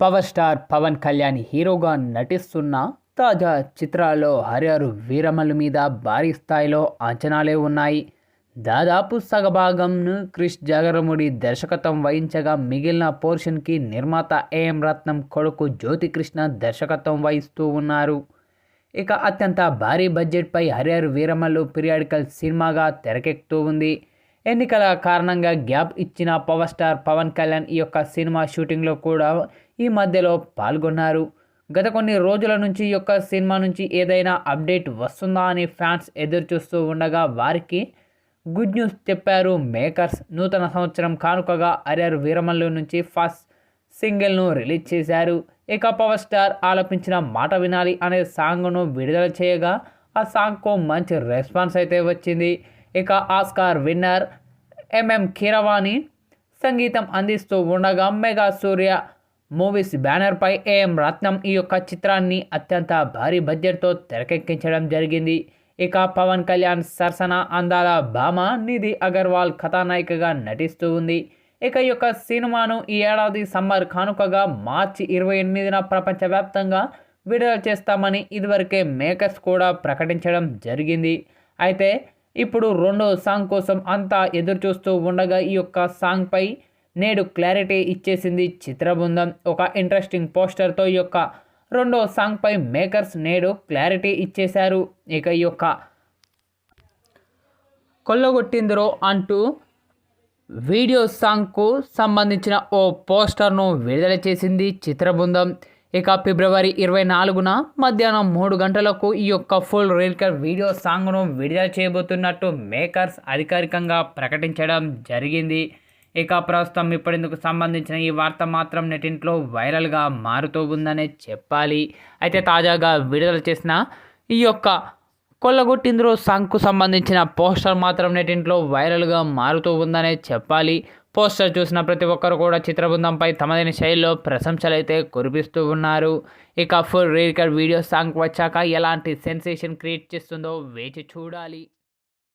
Power star Pawan Kalyan హీరోగా నటిస్తున్న తాజా చిత్రాల్లో హరిహరు వీరమ్మలు మీద భారీ స్థాయిలో అంచనాలే ఉన్నాయి. దాదాపు సగభాగంను క్రిష్ జగరముడి దర్శకత్వం వహించగా మిగిలిన పోర్షన్కి నిర్మాత ఏఎం రత్నం కొడుకు జ్యోతికృష్ణ దర్శకత్వం వహిస్తూ ఉన్నారు. ఇక అత్యంత భారీ బడ్జెట్పై హరిహర్ వీరమల్లు పీరియాడికల్ సినిమాగా తెరకెక్కుతూ ఉంది. ఎన్నికల కారణంగా గ్యాప్ ఇచ్చిన పవర్ స్టార్ పవన్ కళ్యాణ్ ఈ యొక్క సినిమా షూటింగ్లో కూడా ఈ మధ్యలో పాల్గొన్నారు. గత కొన్ని రోజుల నుంచి ఈ యొక్క సినిమా నుంచి ఏదైనా అప్డేట్ వస్తుందా అని ఫ్యాన్స్ ఎదురు చూస్తూ ఉండగా వారికి గుడ్ న్యూస్ చెప్పారు మేకర్స్. నూతన సంవత్సరం కానుకగా అరియర్ వీరమల్లు నుంచి ఫస్ట్ సింగిల్ను రిలీజ్ చేశారు. ఇక పవర్ స్టార్ ఆలపించిన మాట వినాలి అనే సాంగ్ను విడుదల చేయగా ఆ సాంగ్కు మంచి రెస్పాన్స్ అయితే వచ్చింది. ఇక ఆస్కార్ విన్నర్ ఎంఎం కీరవాణి సంగీతం అందిస్తూ ఉండగా మెగా సూర్య మూవీస్ బ్యానర్పై ఏఎం రత్నం ఈ యొక్క చిత్రాన్ని అత్యంత భారీ బడ్జెట్తో తెరకెక్కించడం జరిగింది. ఇక పవన్ కళ్యాణ్ సరసన అందాల భామ నిధి అగర్వాల్ కథానాయికగా నటిస్తూ ఉంది. ఇక ఈ యొక్క సినిమాను ఈ ఏడాది సమ్మర్ కానుకగా మార్చి ఇరవై ఎనిమిదిన ప్రపంచవ్యాప్తంగా విడుదల చేస్తామని ఇదివరకే మేకర్స్ కూడా ప్రకటించడం జరిగింది. అయితే ఇప్పుడు రెండో సాంగ్ కోసం అంతా ఎదురు చూస్తూ ఉండగా ఈ యొక్క సాంగ్పై నేడు క్లారిటీ ఇచ్చేసింది చిత్రబృందం. ఒక ఇంట్రెస్టింగ్ పోస్టర్తో ఈ యొక్క రెండో సాంగ్పై మేకర్స్ నేడు క్లారిటీ ఇచ్చేశారు. ఇక ఈ యొక్క కొల్లగొట్టిందిరో అంటూ వీడియో సాంగ్కు సంబంధించిన ఓ పోస్టర్ను విడుదల చేసింది చిత్రబృందం. ఇక ఫిబ్రవరి ఇరవై నాలుగున మధ్యాహ్నం మూడు గంటలకు ఈ యొక్క ఫుల్ రీల్కర్ వీడియో సాంగ్ను విడుదల చేయబోతున్నట్టు మేకర్స్ అధికారికంగా ప్రకటించడం జరిగింది. ఇక ప్రస్తుతం ఇప్పటిందుకు సంబంధించిన ఈ వార్త మాత్రం నెటింట్లో వైరల్గా మారుతూ ఉందనే చెప్పాలి. అయితే తాజాగా విడుదల చేసిన ఈ యొక్క కొల్లగొట్టింద్రో సాంగ్కు సంబంధించిన పోస్టర్ మాత్రం నెటింట్లో వైరల్గా మారుతూ ఉందనే చెప్పాలి. పోస్టర్ చూసిన ప్రతి ఒక్కరు కూడా చిత్రబృందంపై తమదైన శైలిలో ప్రశంసలు అయితే కురిపిస్తూ ఉన్నారు. ఇక ఫుల్ రీకర్ వీడియో సాంగ్ వచ్చాక ఎలాంటి సెన్సేషన్ క్రియేట్ చేస్తుందో వేచి చూడాలి.